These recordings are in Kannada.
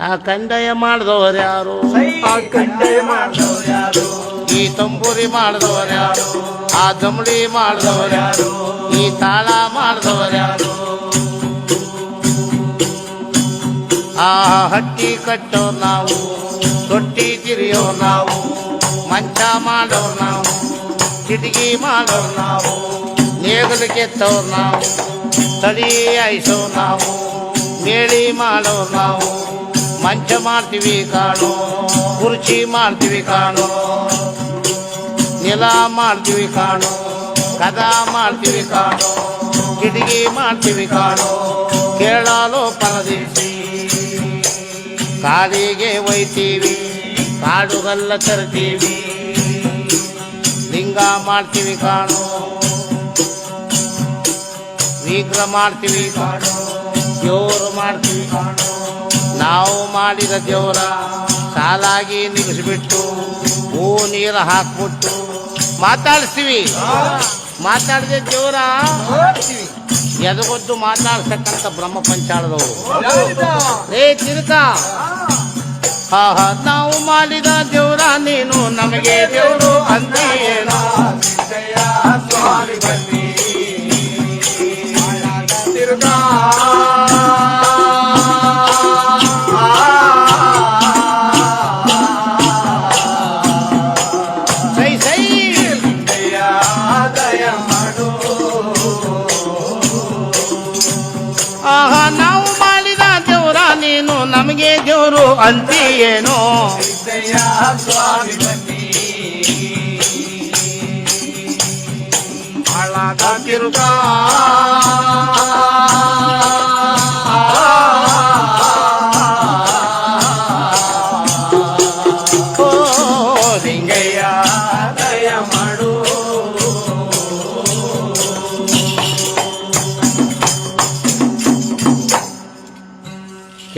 ಆ ಕಂದಾಯ ಮಾಡಿದವರು ಯಾರು? ಈ ತಂಬೂರಿ ಮಾಡಿದವರು ಯಾರು? ಆ ದಮಳಿ ಮಾಡಿದವರು ಯಾರು? ಈ ತಾಳ ಮಾಡಿದವರು ಯಾರು? ಆ ಹಟ್ಟಿ ಕಟ್ಟೋ ನಾವು, ತೊಟ್ಟಿ ತಿರಿಯೋ ನಾವು, ಮಂಚ ಮಾಡೋ ನಾವು, ಕಿಟಕಿ ಮಾಡೋ ನಾವು, ನೇಗಲು ಕೆತ್ತೋರು ನಾವು ತಡಿ ಆಯಿಸೋ ನಾವು, ಮೇಳಿ ಮಾಡೋ ನಾವು. ಮಂಚ ಮಾಡ್ತೀವಿ ಕಾಣು, ಕುರ್ಚಿ ಮಾಡ್ತೀವಿ ಕಾಣು, ನೆಲ ಮಾಡ್ತೀವಿ ಕಾಣು ಕದ ಮಾಡ್ತೀವಿ ಕಾಣು, ಕಿಟಕಿ ಮಾಡ್ತೀವಿ ಕಾಣು ಕೇಳಲು ಪರದೇಶಿ ಕಾಲಿಗೆ ಒಯ್ತೀವಿ, ಕಾಡುಗಲ್ಲ ತರ್ತೀವಿ, ಲಿಂಗ ಮಾಡ್ತೀವಿ ಕಾಣು ವಿಗ್ರಹ ಮಾಡ್ತೀವಿ ಕಾಣು, ಜೋರು ಮಾಡ್ತೀವಿ ಕಾಣೋ. ನಾವು ಮಾಡಿದ ದೇವರ ಸಾಲಾಗಿ ನಿಲ್ಲಿಸಿಬಿಟ್ಟು ಹೂ ನೀರು ಹಾಕ್ಬಿಟ್ಟು ಮಾತಾಡಿಸ್ತೀವಿ. ಮಾತಾಡಿದ ದೇವರ. ಎದಗೊದ್ದು ಮಾತಾಡ್ಸಕ್ಕಂಥ ಬ್ರಹ್ಮ ಪಂಚಾಳದವರು. ರೇ ತಿರುಕ ಹಾ ಹಾ ನಾವು ಮಾಡಿದ ದೇವರ ನೀನು ನಮಗೆ ದೇವರು ಅಂತ ಏನೋ ಸಿದ್ದಯ್ಯ ಸ್ವಾಮಿ ಬನ್ನಿ ತಿರುಗಾ ಆಹಾ ನಾವು ಮಾಡಿದ ದೇವರ ನೀನು ನಮಗೆ ದೇವರು ಅಂತೀಯೇನು ಹಾಳಾದ ತಿರುಗಾ.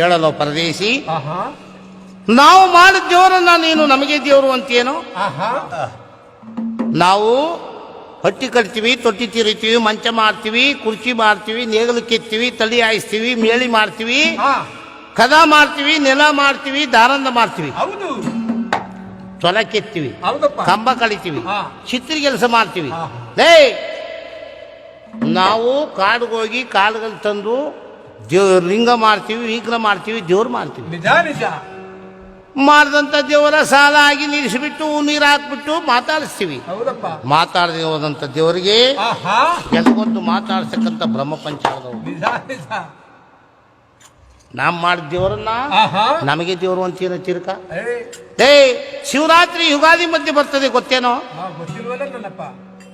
ಕೇಳಲು ಪರದೇಶಿ? ನಾವು ಮಾಡಿದ ದೇವರನ್ನ ನೀನು ನಮಗೆ ದೇವರು ಅಂತೇನು ನಾವು ಹಟ್ಟಿ ಕಟ್ತೀವಿ ತೊಟ್ಟಿ ತಿರಿತೀವಿ ಮಂಚ ಮಾಡ್ತೀವಿ ಕುರ್ಚಿ ಮಾಡ್ತೀವಿ ನೇಗಲು ಕೆತ್ತೀವಿ ತಲೆ ಹಾಯಿಸ್ತೀವಿ ಮೇಳಿ ಮಾಡ್ತೀವಿ ಕದ ಮಾಡ್ತೀವಿ ನೆಲ ಮಾಡ್ತೀವಿ ದಾರಂದ ಮಾಡ್ತೀವಿ ತೊಲ ಕೆತ್ತೀವಿ ಕಂಬ ಕಳಿತೀವಿ. ಚಿತ್ರ ಕೆಲಸ ಮಾಡ್ತೀವಿ. ಲೇ ನಾವು ಕಾಡಿಗೋಗಿ ಕಾಡುಗಳು ತಂದು ದೇವ್ ಲಿಂಗ ಮಾಡ್ತೀವಿ ವಿಗ್ರಹ ಮಾಡ್ತೀವಿ ದೇವ್ರು ಮಾಡ್ತೀವಿ. ನಿಜ ನಿಜ. ಮಾಡಿದಂಥ ದೇವರ ಸಾಲ ಆಗಿ ನಿಲ್ಲಿಸಿಬಿಟ್ಟು ನೀರು ಹಾಕ್ಬಿಟ್ಟು ಮಾತಾಡಿಸ್ತೀವಿ. ಹೌದಪ್ಪ. ಮಾತಾಡದೆ ಹೋದಂಥ ದೇವರಿಗೆ ಆಹಾ. ಎದಗೊಂದು ಮಾತಾಡ್ಸಕ್ಕಂಥ ಬ್ರಹ್ಮ ಪಂಚಾಲದವು ನಿಜ ನಿಜ. ನಾವು ಮಾಡಿದ ದೇವರನ್ನ ಆಹಾ. ನಮಗೆ ದೇವರು ಅಂತೀರ ತಿರ್ಕ? ಏ. ಶಿವರಾತ್ರಿ ಯುಗಾದಿ ಮಧ್ಯೆ ಬರ್ತದೆ ಗೊತ್ತೇನೋ? ಹಾ ಗೊತ್ತಿಲ್ವಲ್ಲ ನನ್ನಪ್ಪ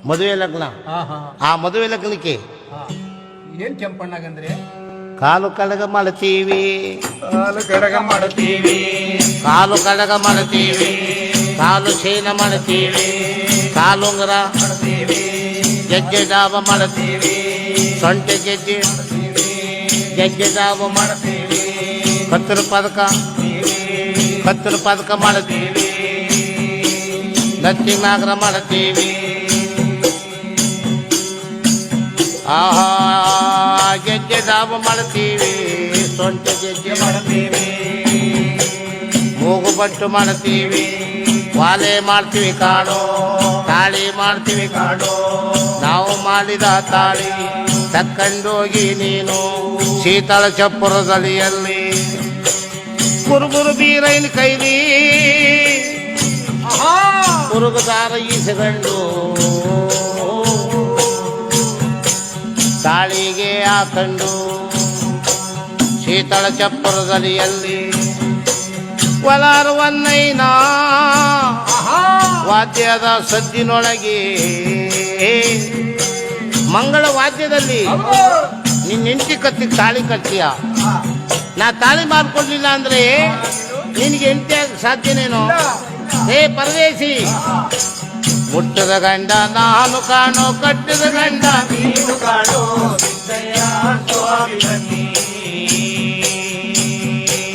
ಮದುವೆ ಲಗ್ನ. ಆಹಾ. ಆ ಮದುವೆ ಲಗ್ನಕ್ಕೆ ಹಾ ಏನ್ ಕೆಂಪಣ್ಣಗಂದ್ರೆ? ಕಾಲು ಕಡಗ ಮಾಡ್ತೀವಿ ಹಾಲು ಕಡಗ ಮಾಡುತ್ತೀವಿ ಕಾಲು ಕಡಗ ಮಾಡ್ತೀವಿ ಕಾಲು ಶೇನ ಮಾಡ್ತೀವಿ ಕಾಲುಂಗರ ಮಾಡುತ್ತೀವಿ ಗೆಜ್ಜೆ ಡಾಬ ಮಾಡ್ತೀವಿ ಸೊಂಟೆ ಗೆಜ್ಜೆ ಗೆಜ್ಜೆ ಡಾಬ ಮಾಡ ಮಾಡುತ್ತೀವಿ ಕತ್ತರು ಪದಕ ಕತ್ತರು ಪದಕ ಮಾಡ್ತೀವಿ ನತ್ತಿ ನಾಗರ ಮಾಡ್ತೀವಿ ಆಹಾ ಗೆಜ್ಜೆ ದಾಬ ಮಾಡ್ತೀವಿ. ಸೊಂಟೆ ಗೆಜ್ಜೆ ಮಾಡ್ತೀವಿ. ಮೂಗು ಬಟ್ಟು ಮಾಡ್ತೀವಿ. ವಾಲೆ ಮಾಡ್ತೀವಿ ಕಾಡು ತಾಳಿ ಮಾಡ್ತೀವಿ ಕಾಡು ನಾವು ಮಾಡಿದ ತಾಳಿ ತಕ್ಕಂಡೋಗಿ ನೀನು ಶೀತಳ ಚಪ್ಪುರದಲ್ಲಿಯಲ್ಲಿ ಕುರುಬುರು ಬೀರೈನ ಕೈಲಿ. ಕುರುಗುದಾರ ಈಸಗಂಡು ತಾಳಿಗೆ ಹಾಕಂಡು ಶೀತಳ ಚಪ್ಪರದಲ್ಲಿಯಲ್ಲಿ ಒಲಾರುವನ್ನೈನ ವಾದ್ಯದ ಸದ್ದಿನೊಳಗೆ ಮಂಗಳ ವಾದ್ಯದಲ್ಲಿ ನಿನ್ನ ಹೆಂಡತಿ ಕತ್ತಿ ತಾಳಿ ಕಟ್ತೀಯ? ನಾ ತಾಳಿ ಮಾಡ್ಕೊಡ್ಲಿಲ್ಲ ಅಂದ್ರೆ ನಿನಗೆ ಹೆಂಡತಿ ಆಗ ಸಾಧ್ಯನೇನೋ ಹೇ ಪರದೇಶಿ ಮುಟ್ಟದ ಗಂಡ ನಾನು ಕಾಣೋ ಕಟ್ಟಿದ ಗಂಡ ನೀನು ಕಾಣೋ ಸಿದ್ದಯ್ಯ ಸ್ವಾಮಿ ಬನ್ನಿ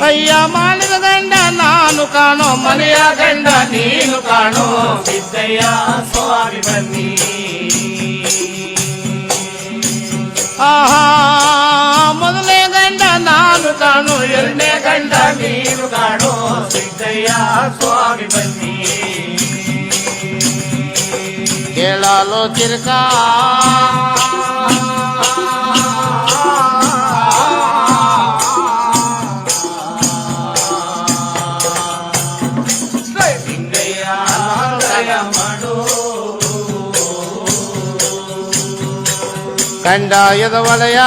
ಅಯ್ಯ ಮಾಡಿದ ಗಂಡ ನಾನು ಕಾಣೋ ಮನೆಯ ಗಂಡ ನೀನು ಕಾಣೋ ಸಿದ್ದಯ್ಯ ಸ್ವಾಮಿ ಬನ್ನಿ ಆಹಾ ಮೊದಲೇ ಗಂಡ ನಾನು ನಾನು ಕಾಣು ಎರಡನೇ ಎರಡನೇ ಗಂಡ ನೀನು ಕಾಣೋ ಸಿದ್ದಯ್ಯ ಸ್ವಾಮಿ ಬನ್ನಿ ಕೇಳಲು ತಿರ್ಕ ಸಿದ್ದಯ್ಯ ದಯ ಮಾಡು ಕಂಡಾಯದ ವಲಯ